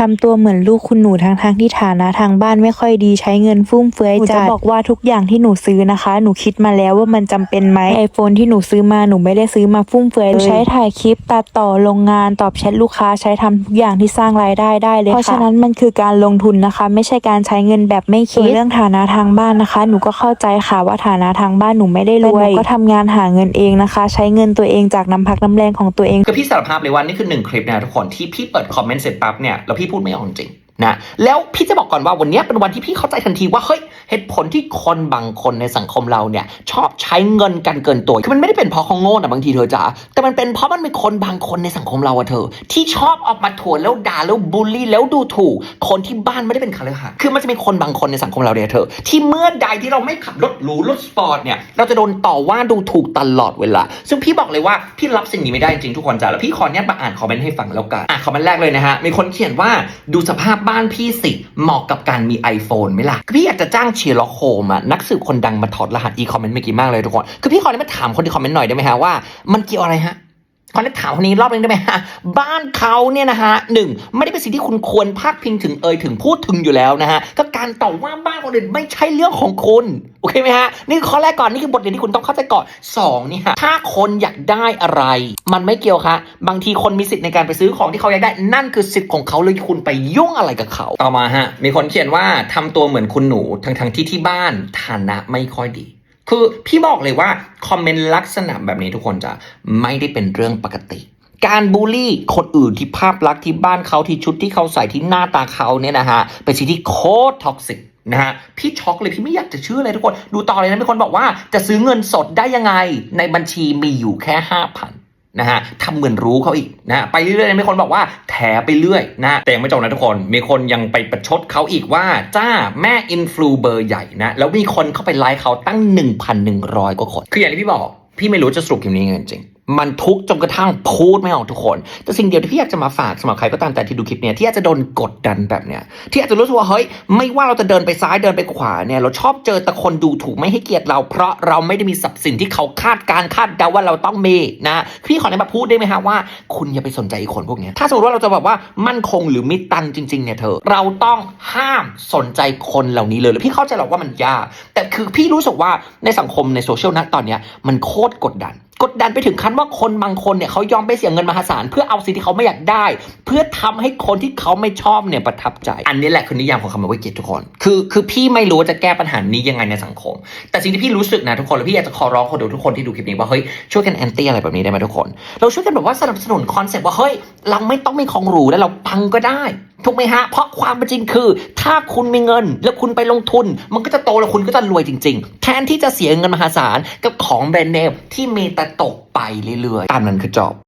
ทำตัวเหมือนลูกคุณหนูทั้งทงๆที่ฐานะทางบ้านไม่ค่อยดีใช้เงินฟุ่มเฟือยจัดหนูจะบอกว่าทุกอย่างที่หนูซื้อนะคะ หนูคิดมาแล้วว่ามันจำเป็นไหมไอโฟนที่หนูซื้อมาหนูไม่ได้ซื้อมาฟุ่มเฟือยเลยใช้ถ่ายคลิปตัดต่อลงงานตอบแชทลูกค้าใช้ทำทุกอย่างที่สร้างรายได้ได้เลยค่ะเพราะฉะนั้นมันคือการลงทุนนะคะ ไม่ใช่การใช้เงินแบบไม่คิดส่วนเรื่องฐานะทางบ้านนะคะ หนูก็เข้าใจค่ะว่าฐานะทางบ้านหนูไม่ได้รวยแต่หนูก็ทำงานหาเงินเองนะคะ ใช้เงินตัวเองจากน้ำพักน้ำแรงของตัวเองคือพี่สารภาพเลยว่านี่คือหนึ่งคลิปนะทุกคนที่พี่เปิดคอมเมนต์เสร็จปั๊บเนี่ยแล้วพี่พูดไม่ออกจริงนะแล้วพี่จะบอกก่อนว่าวันนี้เป็นวันที่พี่เข้าใจทันทีว่าเฮ้ย เหตุผลที่คนบางคนในสังคมเราเนี่ยชอบใช้เงินกันเกินตัวคือมันไม่ได้เป็นเพราะเขาโง่นะบางทีเธอจ๋าแต่มันเป็นเพราะมันมีคนบางคนในสังคมเราอะเธอ ที่ชอบออกมาถ่วแล้วด่าแล้วบูลลี่แล้วดูถูก คนที่บ้านไม่ได้เป็นคาลือหาคือมันจะมีคนบางคนในสังคมเราเนี่ยเธอ ที่เมื่อใดที่เราไม่ขับรถหรูรถสปอร์ตเนี่ยเราจะโดนต่อว่าดูถูกตลอดเวลา ซึ่งพี่บอกเลยว่าพี่รับสิ่งนี้ไม่ได้จริงทุกคนจ้ะแล้วพี่ขอเนี่ยมาอ่านคอมเมนต์ให้ฟังแล้วกันอะคอมเมนต์แรกเลยนะฮะมีคนเขียนว่าดูสภาพบ้านพี่สิเหมาะกับการมี iPhone ไหมล่ะคือพี่อยากจะจ้างเชียร์ล็อกโฮมอะนักสืบคนดังมาถอดรหัสอีคอมเมนต์เมื่อกี้มากเลยทุกคน คือพี่ขอเนี่ยมาถามคนที่คอมเมนต์หน่อยได้ไหมฮะว่ามันเกี่ยวอะไรฮะ ขอได้ถามคนนี้รอบนึงได้ไหมฮะ บ้านเขาเนี่ยนะฮะหนึ่งไม่ได้เป็นสิ่งที่คุณควรพาดพิงถึงเอ่ยถึงพูดถึงอยู่แล้วนะฮะก็การต่อว่าบ้านคนอื่นไม่ใช่เรื่องของคุณโอเคไหมฮะนี่คือข้อแรกก่อนนี่คือบทเรียนที่คุณต้องเข้าใจก่อนสองเนี่ยถ้าคนอยากได้อะไร มันไม่เกี่ยวค่ะบางทีคนมีสิทธิ์ในการไปซื้อของที่เขาอยากได้ นั่นคือสิทธิ์ของเขาเลยคุณไปยุ่งอะไรกับเขา ต่อมาฮะมีคนเขียนว่าทำตัวเหมือนคุณหนูทั้งทั้งๆที่ที่บ้านฐานะไม่ค่อยดี คือพี่บอกเลยว่า คอมเมนต์ลักษณะแบบนี้ทุกคนจะไม่ได้เป็นเรื่องปกติการบูลลี่คนอื่นที่ภาพลักษณ์ที่บ้านเขาที่ชุดที่เขาใส่ที่หน้าตาเขาเนี่ยนะฮะเป็นสิ่งที่โคตรท็อกซิกนะฮะพี่ช็อกเลยพี่ไม่อยากจะเชื่อเลยทุกคน ดูต่อเลยนะมีคนบอกว่าจะซื้อเงินสดได้ยังไงในบัญชีมีอยู่แค่ห้าพัน นะฮะทำเหมือนรู้เขาอีกนะะไปเรื่อยๆมีคนบอกว่าแถไปเรื่อยนะแต่ยังไม่จบนะทุกคน มีคนยังไปประชดเขาอีกว่า จ้าแม่อินฟลูเบอร์ใหญ่นะแล้วมีคนเข้าไปไลค์เขาตั้ง 1,100กว่าคนคืออย่างที่พี่บอก พี่ไม่รู้จะสรุปคลิปนี้ยังไงจริง มันทุกข์จนกระทั่งพูดไม่ออกทุกคน แต่สิ่งเดียวที่พี่อยากจะมาฝากสำหรับใครก็ตามแต่ที่ดูคลิปเนี้ยที่อาจจะโดนกดดันแบบเนี้ยที่อาจจะรู้สึกว่าเฮ้ยไม่ว่าเราจะเดินไปซ้ายเดินไปขวาเนี่ยเราชอบเจอแต่คนดูถูกไม่ให้เกียรติเรา เพราะเราไม่ได้มีทรัพย์สินที่เขาคาดการคาดเดาว่าเราต้องมีนะพี่ขอแนะนำพูดได้ไหมฮะว่า คุณอย่าไปสนใจคนพวกเนี้ยถ้าสมมติว่าเราจะแบบว่ามั่นคงหรือมีตังจริงๆเนี่ยเธอเราต้องห้ามสนใจคนเหล่านี้เลยแล้วพี่เข้าใจหรอกว่ามันยากแต่คือพี่รู้สึกว่าในสังคมในโซเชียลนะตอนเนี้ยมันโคตรกดดัน กดดันไปถึงขั้นว่าคนบางคนเนี่ยเขายอมไปเสียเงินมหาศาลเพื่อเอาสิ่งที่เขาไม่อยากได้ เพื่อทำให้คนที่เขาไม่ชอบเนี่ยประทับใจ อันนี้แหละคือนิยามของคำว่าวิกฤตทุกคน คือคือพี่ไม่รู้จะแก้ปัญหานี้ยังไงในสังคม แต่สิ่งที่พี่รู้สึกนะทุกคนแล้วพี่อยากจะขอร้องคนดูทุกคนที่ดูคลิปนี้ว่าเฮ้ยช่วยกันแอนตี้อะไรแบบนี้ได้ไหมทุกคน เราช่วยกันแบบว่าสนับสนุนคอนเซ็ปต์ว่าเฮ้ยเราไม่ต้องมีของหรูแล้วเราปังก็ได้ ถูกไหมฮะ เพราะความเป็นจริงคือ ถ้าคุณมีเงินแล้วคุณไปลงทุน มันก็จะโตแล้วคุณก็จะรวยจริง ๆ แทนที่จะเสียเงินมหาศาลกับของแบรนด์เนมที่มีแต่ตกไปเรื่อยๆ ตามนั้นคือจบ